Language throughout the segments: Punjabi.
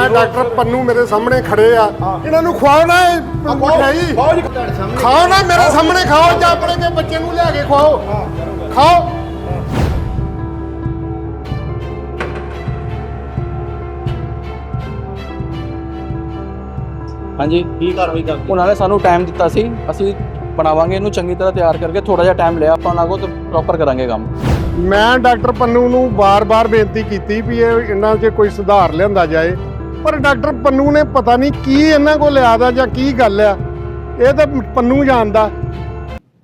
ਮੈਂ ਡਾਕਟਰ ਪੰਨੂ ਮੇਰੇ ਸਾਹਮਣੇ ਖੜੇ ਆ। ਇਹਨਾਂ ਨੂੰ ਖਵਾਓ ਨਾ ਇਹ ਮਠਿਆਈ ਖਾਓ ਨਾ ਮੇਰੇ ਸਾਹਮਣੇ ਖਾਓ ਜਾਂ ਆਪਣੇ ਕੇ ਬੱਚੇ ਨੂੰ ਲਿਆ ਕੇ ਖਵਾਓ। ਖਾਓ। ਹਾਂਜੀ। ਕੀ ਕਾਰਵਾਈ ਕਰਦੇ? ਉਹਨਾਂ ਨੇ ਸਾਨੂੰ ਟਾਈਮ ਦਿੱਤਾ ਸੀ। ਅਸੀਂ ਬਣਾਵਾਂਗੇ ਇਹਨੂੰ ਚੰਗੀ ਤਰ੍ਹਾਂ ਤਿਆਰ ਕਰਕੇ ਥੋੜਾ ਜਿਹਾ ਟਾਈਮ ਲਿਆ। ਆਪਾਂ ਉਹਨਾਂ ਕੋਲ ਤੇ ਪ੍ਰੋਪਰ ਕਰਾਂਗੇ ਕੰਮ। ਮੈਂ ਡਾਕਟਰ ਪੰਨੂ ਨੂੰ ਬਾਰ-ਬਾਰ ਬੇਨਤੀ ਕੀਤੀ ਵੀ ਇਹ ਇਹਨਾਂ 'ਚ ਕੋਈ ਸੁਧਾਰ ਲਿਆਂਦਾ ਜਾਏ। ਪਰ ਡਾਕਟਰ ਪੰਨੂ ਨੇ ਪਤਾ ਨਹੀਂ ਕੀ ਇਹਨਾਂ ਕੋਲ ਲਿਆਦਾ ਜਾਂ ਕੀ ਗੱਲ ਆ। ਇਹ ਤਾਂ ਪੰਨੂ ਜਾਣਦਾ।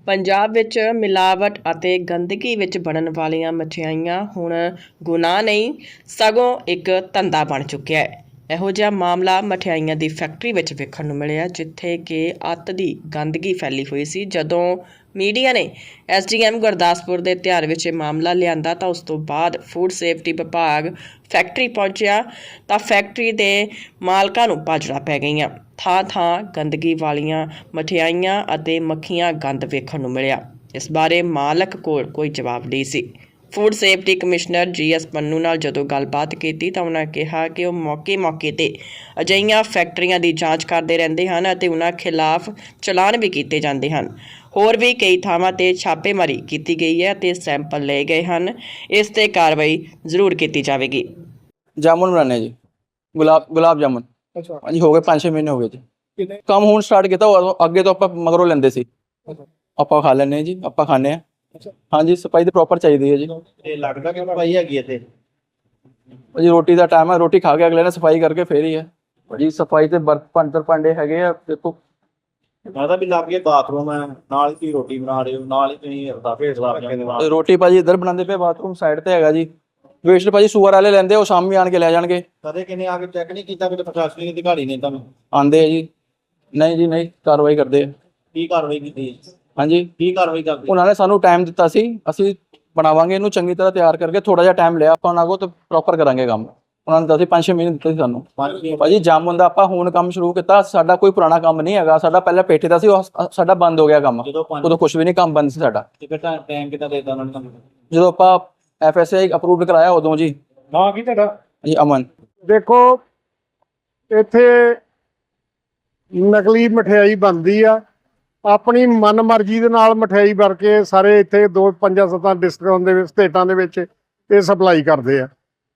ਪੰਜਾਬ ਵਿੱਚ ਮਿਲਾਵਟ ਅਤੇ ਗੰਦਗੀ ਵਿੱਚ ਬਣਨ ਵਾਲੀਆਂ ਮਠਿਆਈਆਂ ਹੁਣ ਗੁਨਾਹ ਨਹੀਂ, ਸਗੋਂ ਇੱਕ ਧੰਦਾ ਬਣ ਚੁੱਕਿਆ ਹੈ। ਇਹੋ ਜਿਹਾ ਮਾਮਲਾ ਮਠਿਆਈਆਂ ਦੀ ਫੈਕਟਰੀ ਵਿੱਚ ਵੇਖਣ ਨੂੰ ਮਿਲਿਆ, ਜਿੱਥੇ ਕਿ ਅੱਤ ਦੀ ਗੰਦਗੀ ਫੈਲੀ ਹੋਈ ਸੀ। ਜਦੋਂ ਮੀਡੀਆ ਨੇ ਐਸਡੀਐਮ ਗੁਰਦਾਸਪੁਰ ਦੇ ਧਿਆਨ ਵਿੱਚ ਇਹ ਮਾਮਲਾ ਲਿਆਂਦਾ ਤਾਂ ਉਸ ਤੋਂ ਬਾਅਦ ਫੂਡ ਸੇਫਟੀ ਵਿਭਾਗ ਫੈਕਟਰੀ ਪਹੁੰਚਿਆ ਤਾਂ ਫੈਕਟਰੀ ਦੇ ਮਾਲਕਾਂ ਨੂੰ ਭਾਜੜਾ ਪੈ ਗਈਆਂ। ਥਾਂ ਥਾਂ ਗੰਦਗੀ ਵਾਲੀਆਂ ਮਠਿਆਈਆਂ ਅਤੇ ਮੱਖੀਆਂ ਗੰਦ ਵੇਖਣ ਨੂੰ ਮਿਲਿਆ। ਇਸ ਬਾਰੇ ਮਾਲਕ ਕੋਲ ਕੋਈ ਜਵਾਬ ਨਹੀਂ ਸੀ। Food safety commissioner GS Pannu ਨਾਲ ਜਦੋਂ ਗੱਲਬਾਤ ਕੀਤੀ ਤਾਂ ਉਹਨਾਂ ਕਿਹਾ ਕਿ ਉਹ ਮੌਕੇ-ਮੌਕੇ ਤੇ ਅਜਿਹੀਆਂ ਫੈਕਟਰੀਆਂ ਦੀ ਜਾਂਚ ਕਰਦੇ ਰਹਿੰਦੇ ਹਨ ਅਤੇ ਉਹਨਾਂ ਖਿਲਾਫ ਚਲਾਨ ਵੀ ਕੀਤੇ ਜਾਂਦੇ ਹਨ। ਹੋਰ ਵੀ ਕਈ ਥਾਵਾਂ ਤੇ ਛਾਪੇਮਾਰੀ ਕੀਤੀ ਗਈ ਹੈ ਤੇ ਸੈਂਪਲ ਲਏ ਗਏ ਹਨ। ਇਸ ਤੇ ਕਾਰਵਾਈ ਜ਼ਰੂਰ ਕੀਤੀ ਜਾਵੇਗੀ। ਜਾਮੁਨ ਬਣਾਉਣੇ ਜੀ। ਗੁਲਾਬ ਗੁਲਾਬ ਜਾਮੁਨ। ਅੱਛਾ। ਹਾਂਜੀ ਹੋ ਗਏ 5-6 ਮਹੀਨੇ ਹੋ ਗਏ ਜੀ। ਕਿੰਨੇ? ਕੰਮ ਹੁਣ ਸਟਾਰਟ ਕੀਤਾ ਉਦੋਂ ਅੱਗੇ ਤੋਂ ਆਪਾਂ ਮਗਰੋਂ ਲੈਂਦੇ ਸੀ। ਆਪਾਂ ਖਾ ਲੈਂਦੇ ਹਾਂ ਜੀ ਆਪਾਂ ਖਾਂਦੇ ਹਾਂ। ਅੱਛਾ। ਹਾਂਜੀ ਸਫ਼ਾਈ ਤੇ ਪ੍ਰੋਪਰ ਚਾਹੀਦੀ ਹੈ ਜੀ। ਤੇ ਲੱਗਦਾ ਕਿ ਭਾਈ ਹੈਗੀ ਇੱਥੇ? ਜੀ ਰੋਟੀ ਦਾ ਟਾਈਮ ਹੈ ਰੋਟੀ ਖਾ ਕੇ ਅਗਲੇ ਨੇ ਸਫ਼ਾਈ ਕਰਕੇ ਫੇਰ ਹੀ ਹੈ। ਜੀ ਸਫ਼ਾਈ ਤੇ ਬਰਤਨ ਭਾਂਡੇ ਭਾਂਡੇ ਹੈਗੇ ਆ ਦੇਖੋ। ਲੱਗਦਾ ਵੀ ਲੱਗ ਗਿਆ ਬਾਥਰੂਮ ਹੈ ਨਾਲ ਹੀ ਰੋਟੀ ਬਣਾ ਰਹੇ ਹੋ ਨਾਲ ਹੀ ਤੁਸੀਂ ਰਫਾਫੇ ਸਲਾਬ ਜਾਂਦੇ ਹੋ ਰੋਟੀ ਭਾਜੀ ਇੱਧਰ ਬਣਾਉਂਦੇ ਪਏ ਬਾਥਰੂਮ ਸਾਈਡ ਤੇ ਹੈਗਾ ਜੀ। ਵੇਸਟ ਭਾਜੀ ਸੂਅਰ ਵਾਲੇ ਲੈਂਦੇ ਉਹ ਸ਼ਾਮੀ ਆਣ ਕੇ ਲੈ ਜਾਣਗੇ। ਕਦੇ ਕਿਨੇ ਆ ਕੇ ਚੈੱਕ ਨਹੀਂ ਕੀਤਾ ਕਿ ਪ੍ਰਸ਼ਾਸਨਿਕ ਅਧਿਕਾਰੀ ਨੇ ਤੁਹਾਨੂੰ? ਆਂਦੇ ਆ ਜੀ। ਨਹੀਂ ਜੀ ਨਹੀਂ ਕਾਰਵਾਈ ਕਰਦੇ ਆ। ਕੀ ਕਾਰਵਾਈ ਕੀਤੀ? ਹਾਂਜੀ। ਕੀ ਕਾਰਵਾਈ ਕਰਦੇ? ਉਹਨਾਂ ਨੇ ਸਾਨੂੰ ਟਾਈਮ ਦਿੱਤਾ ਸੀ। ਅਸੀਂ ਬਣਾਵਾਂਗੇ ਇਹਨੂੰ ਚੰਗੀ ਤਰ੍ਹਾਂ ਤਿਆਰ ਕਰਕੇ ਥੋੜਾ ਜਿਹਾ ਟਾਈਮ ਲਿਆ। ਆਪਾਂ ਉਹਨਾਂ ਕੋਲ ਤੇ ਪ੍ਰੋਪਰ ਕਰਾਂਗੇ ਕੰਮ। ਉਹਨਾਂ ਨੇ ਦੱਸੀ 5-6 ਮਹੀਨੇ ਦਿੱਤੇ ਸੀ ਸਾਨੂੰ। ਭਾਜੀ ਜਾਮੁਨ ਦਾ ਆਪਾਂ ਹੁਣ ਕੰਮ ਸ਼ੁਰੂ ਕੀਤਾ। ਸਾਡਾ ਕੋਈ ਪੁਰਾਣਾ ਕੰਮ ਨਹੀਂ ਹੈਗਾ। ਸਾਡਾ ਪਹਿਲਾਂ ਪੇਠੇ ਦਾ ਸੀ ਉਹ ਸਾਡਾ ਬੰਦ ਹੋ ਗਿਆ ਕੰਮ। ਉਦੋਂ ਕੁਝ ਵੀ ਨਹੀਂ ਕੰਮ ਬੰਦ ਸੀ ਸਾਡਾ। ਟਿਕਟ ਟਾਈਮ ਕਿਤਾ ਦੇਤਾ ਉਹਨਾਂ ਨੇ ਤੁਹਾਨੂੰ? ਜਦੋਂ ਆਪਾਂ ਐਫਐਸਆਈ ਅਪਰੂਵਡ ਕਰਾਇਆ ਉਦੋਂ ਜੀ। ਹਾਂ ਕੀ ਤੁਹਾਡਾ? ਜੀ ਅਮਨ। ਦੇਖੋ ਇੱਥੇ ਨਕਲੀ ਮਠਿਆਈ ਬਣਦੀ ਆ। ਆਪਣੀ ਮਨਮਰਜ਼ੀ ਦੇ ਨਾਲ ਮਠਿਆਈ ਭਰ ਕੇ ਸਾਰੇ ਇੱਥੇ ਦੋ ਪੰਜਾਂ ਸੱਤਾਂ ਡਿਸਟ੍ਰਿਕਟਾਂ ਦੇ ਵਿੱਚ, ਸਟੇਟਾਂ ਦੇ ਵਿੱਚ ਇਹ ਸਪਲਾਈ ਕਰਦੇ ਆ।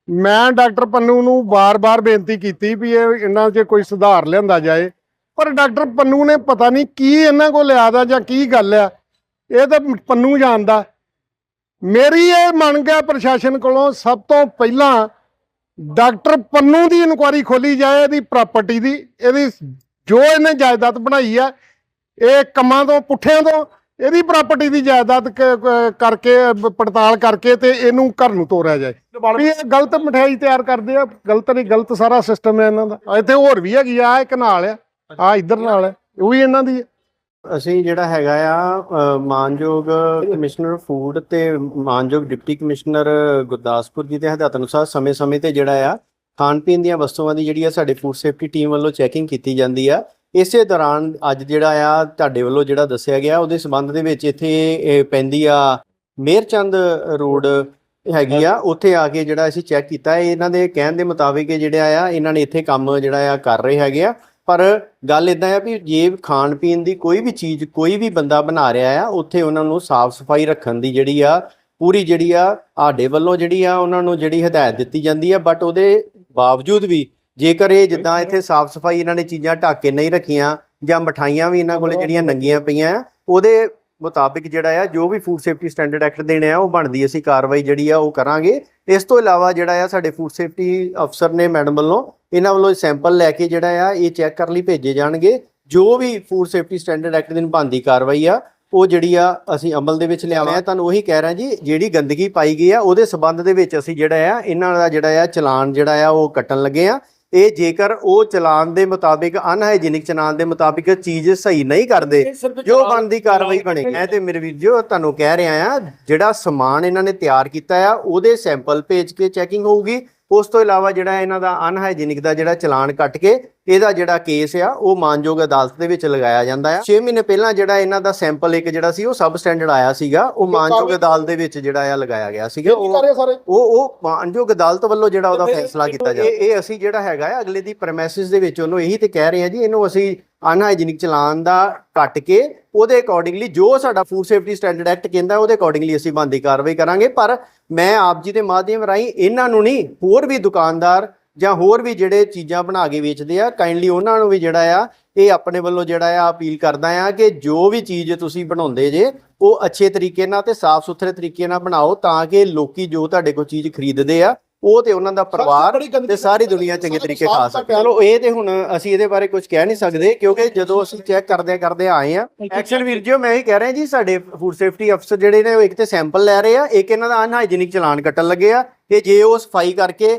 ਮੈਂ ਡਾਕਟਰ ਪੰਨੂ ਨੂੰ ਬਾਰ-ਬਾਰ ਬੇਨਤੀ ਕੀਤੀ ਵੀ ਇਹ ਇਹਨਾਂ 'ਚ ਕੋਈ ਸੁਧਾਰ ਲਿਆਂਦਾ ਜਾਏ, ਪਰ ਡਾਕਟਰ ਪੰਨੂ ਨੇ ਪਤਾ ਨਹੀਂ ਕੀ ਇਹਨਾਂ ਕੋਲ ਲਿਆਦਾ ਜਾਂ ਕੀ ਗੱਲ ਆ, ਇਹ ਤਾਂ ਪੰਨੂ ਜਾਣਦਾ। ਮੇਰੀ ਇਹ ਮੰਗ ਹੈ ਪ੍ਰਸ਼ਾਸਨ ਕੋਲੋਂ ਸਭ ਤੋਂ ਪਹਿਲਾਂ ਡਾਕਟਰ ਪੰਨੂ ਦੀ ਇਨਕੁਆਰੀ ਖੋਲੀ ਜਾਏ, ਇਹਦੀ ਪ੍ਰਾਪਰਟੀ ਦੀ, ਇਹਦੀ ਜੋ ਇਹਨੇ ਜਾਇਦਾਦ ਬਣਾਈ ਆ ਇਹ ਕੰਮਾਂ ਤੋਂ ਪੁੱਠਿਆਂ ਤੋਂ ਇਹਦੀ ਪ੍ਰਾਪਰਟੀ ਦੀ ਜਾਇਦਾਦ ਕਰਕੇ ਪੜਤਾਲ ਕਰਕੇ ਤੇ ਇਹਨੂੰ ਘਰ ਨੂੰ ਤੋਰਿਆ ਜਾਏ। ਵੀ ਇਹ ਗਲਤ ਮਠਿਆਈ ਤਿਆਰ ਕਰਦੇ ਆ ਗਲਤ ਨਹੀਂ ਗਲਤ ਸਾਰਾ ਸਿਸਟਮ ਹੈ ਇਹਨਾਂ ਦਾ। ਇੱਥੇ ਹੋਰ ਵੀ ਹੈਗੀ ਆ ਇੱਕ ਨਾਲ ਆ ਆ ਇੱਧਰ ਨਾਲ ਆ ਉਹ ਵੀ ਇਹਨਾਂ ਦੀ ਹੈ ਅਸੀਂ ਜਿਹੜਾ ਹੈਗਾ ਆ ਮਾਨਯੋਗ ਕਮਿਸ਼ਨਰ ਫੂਡ ਤੇ ਮਾਨਯੋਗ ਡਿਪਟੀ ਕਮਿਸ਼ਨਰ ਗੁਰਦਾਸਪੁਰ ਜੀ ਦੇ ਹਦਾਇਤ ਅਨੁਸਾਰ ਸਮੇਂ-ਸਮੇਂ ਤੇ ਜਿਹੜਾ ਆ ਖਾਣ ਪੀਣ ਦੀਆਂ ਵਸਤੂਆਂ ਦੀ ਜਿਹੜੀ ਆ ਸਾਡੇ ਫੂਡ ਸੇਫਟੀ ਟੀਮ ਵੱਲੋਂ ਚੈਕਿੰਗ ਕੀਤੀ ਜਾਂਦੀ ਆ। ਇਸੇ ਦੌਰਾਨ ਅੱਜ ਜਿਹੜਾ ਆ ਤੁਹਾਡੇ ਵੱਲੋਂ ਜਿਹੜਾ ਦੱਸਿਆ ਗਿਆ ਉਹਦੇ ਸਬੰਧ ਦੇ ਵਿੱਚ ਇੱਥੇ ਪੈਂਦੀ ਆ ਮੇਰਚੰਦ ਰੋਡ ਹੈਗੀ ਆ ਉੱਥੇ ਆ ਕੇ ਜਿਹੜਾ ਅਸੀਂ ਚੈੱਕ ਕੀਤਾ। ਇਹ ਇਹਨਾਂ ਦੇ ਕਹਿਣ ਦੇ ਮੁਤਾਬਿਕ ਜਿਹੜਾ ਆ ਇਹਨਾਂ ਨੇ ਇੱਥੇ ਕੰਮ ਜਿਹੜਾ ਆ ਕਰ ਰਹੇ ਹੈਗੇ ਆ। ਪਰ ਗੱਲ ਇਦਾਂ ਆ ਵੀ ਜੇ ਖਾਣ ਪੀਣ ਦੀ ਕੋਈ ਵੀ ਚੀਜ਼ ਕੋਈ ਵੀ ਬੰਦਾ ਬਣਾ ਰਿਹਾ ਆ ਉੱਥੇ ਉਹਨਾਂ ਨੂੰ ਸਾਫ਼ ਸਫ਼ਾਈ ਰੱਖਣ ਦੀ ਜਿਹੜੀ ਆ ਪੂਰੀ ਜਿਹੜੀ ਆ ਆਡੇ ਵੱਲੋਂ ਜਿਹੜੀ ਆ ਉਹਨਾਂ ਨੂੰ ਜਿਹੜੀ ਹਦਾਇਤ ਦਿੱਤੀ ਜਾਂਦੀ ਆ। ਬਟ ਉਹਦੇ ਬਾਵਜੂਦ ਵੀ ਜੇਕਰ ਇਹ ਜਿੱਦਾਂ ਇੱਥੇ ਸਾਫ਼ ਸਫ਼ਾਈ ਇਹਨਾਂ ਨੇ ਚੀਜ਼ਾਂ ਢੱਕ ਕੇ ਨਹੀਂ ਰੱਖੀਆਂ ਜਾਂ ਮਠਾਈਆਂ ਵੀ ਇਹਨਾਂ ਕੋਲੇ ਜਿਹੜੀਆਂ ਨੰਗੀਆਂ ਪਈਆਂ ਆ ਉਹਦੇ ਮੁਤਾਬਿਕ ਜਿਹੜਾ ਆ ਜੋ ਵੀ ਫੂਡ ਸੇਫਟੀ ਸਟੈਂਡਰਡ ਐਕਟ ਦੇਣੇ ਆ ਉਹ ਬਣਦੀ ਅਸੀਂ ਕਾਰਵਾਈ ਜਿਹੜੀ ਆ ਉਹ ਕਰਾਂਗੇ। ਇਸ ਤੋਂ ਇਲਾਵਾ ਜਿਹੜਾ ਆ ਸਾਡੇ ਫੂਡ ਸੇਫਟੀ ਅਫਸਰ ਨੇ ਮੈਡਮ ਵੱਲੋਂ ਇਹਨਾਂ ਵੱਲੋਂ ਸੈਂਪਲ ਲੈ ਕੇ ਜਿਹੜਾ ਆ ਇਹ ਚੈੱਕ ਕਰਨ ਲਈ ਭੇਜੇ ਜਾਣਗੇ। ਜੋ ਵੀ ਫੂਡ ਸੇਫਟੀ ਸਟੈਂਡਰਡ ਐਕਟ ਦੀ ਨਿਭਾਉਂਦੀ ਕਾਰਵਾਈ ਆ ਉਹ ਜਿਹੜੀ ਆ ਅਸੀਂ ਅਮਲ ਦੇ ਵਿੱਚ ਲਿਆਵਾਂ ਮੈਂ ਤੁਹਾਨੂੰ ਉਹੀ ਕਹਿ ਰਿਹਾ ਜੀ ਜਿਹੜੀ ਗੰਦਗੀ ਪਾਈ ਗਈ ਆ ਉਹਦੇ ਸਬੰਧ ਦੇ ਵਿੱਚ ਅਸੀਂ ਜਿਹੜਾ ਆ ਇਹਨਾਂ ਦਾ ਜਿਹੜਾ ਆ ਚਲਾਨ ਜਿਹੜਾ ਆ ਉਹ ਕੱਟਣ ਲੱਗੇ ਆ। ਇਹ ਜੇਕਰ ਉਹ ਚਲਾਨ ਦੇ ਮੁਤਾਬਿਕ ਅਨਹਾਈਜੀਨਿਕ ਚਲਾਨ ਦੇ ਮੁਤਾਬਿਕ ਚੀਜ਼ ਸਹੀ ਨਹੀਂ ਕਰਦੇ ਜੋ ਬਣਦੀ ਕਾਰਵਾਈ ਬਣੇ। ਮੈਂ ਤੇ ਮੇਰੇ ਵੀਰ ਜੋ ਤੁਹਾਨੂੰ ਕਹਿ ਰਿਹਾ ਆ ਜਿਹੜਾ ਸਮਾਨ ਇਹਨਾਂ ਨੇ ਤਿਆਰ ਕੀਤਾ ਆ ਉਹਦੇ ਸੈਂਪਲ ਭੇਜ ਕੇ ਚੈਕਿੰਗ ਹੋਊਗੀ। ਉਸ ਤੋਂ ਇਲਾਵਾ ਜਿਹੜਾ ਇਹਨਾਂ ਦਾ ਅਨਹਾਈਜੀਨਿਕ ਦਾ ਜਿਹੜਾ ਚਲਾਨ ਕੱਟ ਕੇ ਇਹਦਾ ਜਿਹੜਾ ਕੇਸ ਆ ਉਹ ਮਾਨਯੋਗ ਅਦਾਲਤ ਦੇ ਵਿੱਚ ਲਗਾਇਆ ਜਾਂਦਾ ਆ। 6 ਮਹੀਨੇ ਪਹਿਲਾਂ ਜਿਹੜਾ ਇਹਨਾਂ ਦਾ ਸੈਂਪਲ ਇੱਕ ਜਿਹੜਾ ਸੀ ਉਹ ਸਬ ਸਟੈਂਡਰਡ ਆਇਆ ਸੀਗਾ। ਉਹ ਮਾਨਯੋਗ ਅਦਾਲਤ ਦੇ ਵਿੱਚ ਜਿਹੜਾ ਆ ਲਗਾਇਆ ਗਿਆ ਸੀਗਾ। ਉਹ ਉਹ ਉਹ ਮਾਨਯੋਗ ਅਦਾਲਤ ਵੱਲੋਂ ਜਿਹੜਾ ਉਹਦਾ ਫੈਸਲਾ ਕੀਤਾ ਜਾਂਦਾ। ਇਹ ਇਹ ਅਸੀਂ ਜਿਹੜਾ ਹੈਗਾ ਆ ਅਗਲੇ ਦੀ ਪ੍ਰੈਮਿਸਿਸ ਦੇ ਵਿੱਚ ਉਹਨੂੰ ਇਹੀ ਤੇ ਕਹਿ ਰਹੇ ਆ ਜੀ ਇਹਨੂੰ ਅਸੀਂ ਅਨਹਾਈਜੀਨਿਕ ਚਲਾਨ ਦਾ ਕੱਟ ਕੇ ਉਹਦੇ ਅਕੋਰਡਿੰਗਲੀ ਜੋ ਸਾਡਾ ਫੂਡ ਸੇਫਟੀ ਸਟੈਂਡਰਡ ਐਕਟ ਕਹਿੰਦਾ ਉਹਦੇ ਅਕੋਰਡਿੰਗਲੀ ਅਸੀਂ ਬੰਦੀ ਕਾਰਵਾਈ ਕਰਾਂਗੇ। ਪਰ ਮੈਂ ਆਪ ਜੀ ਦੇ ਮਾਧਿਅਮ ਰਾਹੀਂ ਇਹਨਾਂ ਨੂੰ ਨਹੀਂ ਹੋਰ ਵੀ ਦੁਕਾਨਦਾਰ ਜਾਂ ਹੋਰ ਵੀ ਜਿਹੜੇ ਚੀਜ਼ਾਂ ਬਣਾ ਕੇ ਵੇਚਦੇ ਆ ਕਾਈਂਡਲੀ ਉਹਨਾਂ ਨੂੰ ਵੀ ਜਿਹੜਾ ਆ ਇਹ ਆਪਣੇ ਵੱਲੋਂ ਜਿਹੜਾ ਆ ਅਪੀਲ ਕਰਦਾ ਆ ਕਿ ਜੋ ਵੀ ਚੀਜ਼ ਤੁਸੀਂ ਬਣਾਉਂਦੇ ਜੇ ਉਹ ਅੱਛੇ ਤਰੀਕੇ ਨਾਲ ਤੇ ਸਾਫ਼ ਸੁਥਰੇ ਤਰੀਕੇ ਨਾਲ ਬਣਾਓ ਤਾਂ ਕਿ ਲੋਕੀ ਜੋ ਤੁਹਾਡੇ ਕੋਲ ਚੀਜ਼ ਖਰੀਦਦੇ ਆ ਉਹ ਤੇ ਉਹਨਾਂ ਦਾ ਪਰਿਵਾਰ ਤੇ ਸਾਰੀ ਦੁਨੀਆ ਚੰਗੇ ਤਰੀਕੇ ਖਾ ਸਕੇ ਚਲੋ ਇਹ ਤੇ ਹੁਣ ਅਸੀਂ ਇਹਦੇ ਬਾਰੇ ਕੁਝ ਕਹਿ ਨਹੀਂ ਸਕਦੇ ਕਿਉਂਕਿ ਜਦੋਂ ਅਸੀਂ ਚੈੱਕ ਕਰਦੇ ਕਰਦੇ ਆਏ ਆ। ਐਕਸ਼ਨ ਵੀਰ ਜੀ ਮੈਂ ਹੀ ਕਹਿ ਰਿਹਾ ਜੀ ਸਾਡੇ ਫੂਡ ਸੇਫਟੀ ਅਫਸਰ ਜਿਹੜੇ ਨੇ ਉਹ ਇੱਕ ਤੇ ਸੈਂਪਲ ਲੈ ਰਹੇ ਆ ਇੱਕ ਇਹਨਾਂ ਦਾ ਅਨਹਾਈਜੀਨਿਕ ਚਲਾਨ ਕੱਟਣ ਲੱਗੇ ਆ ਕਿ ਜੇ ਉਹ ਸਫ਼ਾਈ ਕਰਕੇ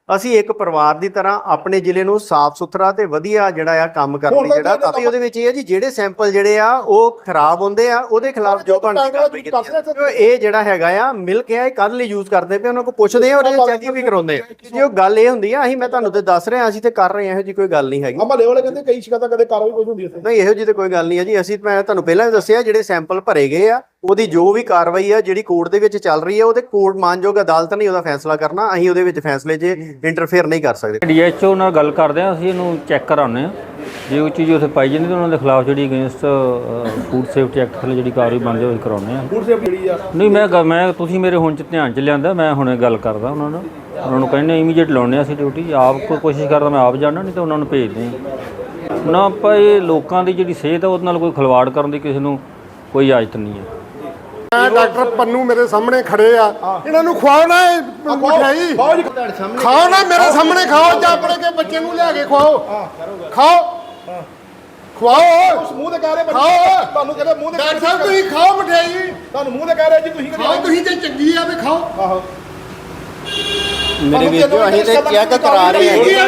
ਅਸੀਂ ਇੱਕ ਪਰਿਵਾਰ ਦੀ ਤਰ੍ਹਾਂ ਆਪਣੇ ਜ਼ਿਲ੍ਹੇ ਨੂੰ ਸਾਫ਼ ਸੁਥਰਾ ਤੇ ਵਧੀਆ ਜਿਹੜਾ ਆ ਕੰਮ ਕਰਨ ਲਈ ਜਿਹੜਾ ਕਾਫੀ ਉਹਦੇ ਵਿੱਚ ਇਹ ਆ ਜੀ ਜਿਹੜੇ ਸੈਂਪਲ ਜਿਹੜੇ ਆ ਉਹ ਖਰਾਬ ਹੁੰਦੇ ਆ ਉਹਦੇ ਖਿਲਾਫ ਜੋ ਬਣਦੀ ਕਾਰਵਾਈ ਕੀਤੀ। ਇਹ ਜਿਹੜਾ ਹੈਗਾ ਆ ਮਿਲਕ ਆ ਇਹ ਕੱਲ ਲਈ ਯੂਜ਼ ਕਰਦੇ ਪਏ ਉਹਨਾਂ ਕੋਲ ਪੁੱਛਦੇ ਆ ਔਰ ਇਹ ਚੈਕਿੰਗ ਵੀ ਕਰਾਉਂਦੇ ਆ। ਜੀ ਉਹ ਗੱਲ ਇਹ ਹੁੰਦੀ ਆ ਅਸੀਂ ਮੈਂ ਤੁਹਾਨੂੰ ਤੇ ਦੱਸ ਰਿਹਾ ਅਸੀਂ ਤੇ ਕਰ ਰਹੇ ਆ ਇਹੋ ਜੀ ਕੋਈ ਗੱਲ ਨਹੀਂ ਹੈਗੀ। ਮਹੱਲੇ ਵਾਲੇ ਕਹਿੰਦੇ ਕਈ ਸ਼ਿਕਾਇਤਾਂ ਕਦੇ ਕਾਰਵਾਈ ਕੋਈ ਹੁੰਦੀ ਇੱਥੇ। ਨਹੀਂ ਇਹੋ ਜਿਹੀ ਤਾਂ ਕੋਈ ਗੱਲ ਨਹੀਂ ਹੈ ਜੀ ਅਸੀਂ ਮੈਂ ਤੁਹਾਨੂੰ ਪਹਿਲਾਂ ਵੀ ਦੱਸਿਆ ਜਿਹੜੇ ਸੈਂਪਲ ਭਰੇ ਗਏ ਆ ਉਹਦੀ ਜੋ ਵੀ ਕਾਰਵਾਈ ਆ ਜਿਹੜੀ ਕੋਰਟ ਦੇ ਵਿੱਚ ਚੱਲ ਰਹੀ ਹੈ ਉਹਦੇ ਕੋਰਟ ਮਾਨਯੋਗ ਅਦਾਲਤ ਨੇ ਉਹਦਾ ਫੈਸਲਾ ਕਰਨਾ। ਅਸੀਂ ਉਹਦੇ ਵਿੱਚ ਫੈਸਲੇ 'ਚ ਇੰਟਰਫੇਅਰ ਨਹੀਂ ਕਰ ਸਕਦੇ। ਡੀਐਚਓ ਨਾਲ ਗੱਲ ਕਰਦੇ ਹਾਂ ਅਸੀਂ ਇਹਨੂੰ ਚੈੱਕ ਕਰਾਉਂਦੇ ਹਾਂ। ਜੇ ਕੋਈ ਚੀਜ਼ ਉੱਥੇ ਪਾਈ ਜਾਂਦੀ ਤਾਂ ਉਹਨਾਂ ਦੇ ਖਿਲਾਫ ਜਿਹੜੀ ਅਗੇਂਸਟ ਫੂਡ ਸੇਫਟੀ ਐਕਟ ਥੱਲੇ ਜਿਹੜੀ ਕਾਰਵਾਈ ਬਣਦੀ ਉਹ ਕਰਾਉਂਦੇ ਹਾਂ। ਫੂਡ ਸੇਫਟੀ ਜਿਹੜੀ ਆ। ਨਹੀਂ ਮੈਂ ਮੈਂ ਤੁਸੀਂ ਮੇਰੇ ਹੁਣ ਚ ਧਿਆਨ ਚ ਲਿਆਂਦਾ ਮੈਂ ਹੁਣੇ ਗੱਲ ਕਰਦਾ ਉਹਨਾਂ ਨਾਲ ਉਹਨਾਂ ਨੂੰ ਕਹਿੰਦੇ ਇਮੀਡੀਏਟ ਲਾਉਣੇ ਆ ਅਸੀਂ ਡਿਊਟੀ ਆਪ ਕੋਈ ਕੋਸ਼ਿਸ਼ ਕਰਦਾ ਮੈਂ ਆਪ ਜਾਣਾ ਨਹੀਂ ਤਾਂ ਉਹਨਾਂ ਨੂੰ ਭੇਜਦੇ ਹਾਂ ਨਾ ਆਪਾਂ ਇਹ ਲੋਕਾਂ ਦੀ ਜਿਹੜੀ ਸਿਹਤ ਆ ਉਹਦੇ ਨਾਲ ਕੋਈ ਖਿਲਵਾੜ ਕਰਨ ਦੀ ਕਿਸੇ ਨੂੰ ਕੋਈ ਇਜਾਜ਼ਤ ਨਹੀਂ ਹੈ ਮੈਂ ਡਾਕਟਰ ਪੰਨੂ ਮੇਰੇ ਸਾਹਮਣੇ ਖੜੇ ਆ। ਇਹਨਾਂ ਨੂੰ ਖਵਾਓ ਨਾ ਇਹ ਮਠਿਆਈ। ਖਾਓ ਨਾ ਮੇਰੇ ਸਾਹਮਣੇ ਖਾਓ ਜਾਂ ਆਪਣੇ ਕੇ ਬੱਚੇ ਨੂੰ ਲਿਆ ਕੇ ਖਵਾਓ। ਖਾਓ ਖਵਾਓ। ਉਸ ਮੂੰਹ ਤੇ ਕਹਿ ਰਹੇ ਖਾਓ ਤੁਹਾਨੂੰ ਕਹਿੰਦੇ ਮੂੰਹ ਤੇ ਡਾਕਟਰ ਸਾਹਿਬ ਤੁਸੀਂ ਖਾਓ ਮਠਿਆਈ। ਤੁਹਾਨੂੰ ਮੂੰਹ ਤੇ ਕਹਿ ਰਹੇ ਜੀ ਤੁਸੀਂ ਖਾਓ। ਤੁਸੀਂ ਤੇ ਚੰਗੀ ਆ ਤੇ ਖਾਓ। ਆਹੋ। ਮੇਰੇ ਵੀਰ ਜੀ ਅਸੀਂ ਤੇ ਚੈੱਕ ਕਰਾ ਰਹੇ ਹਾਂ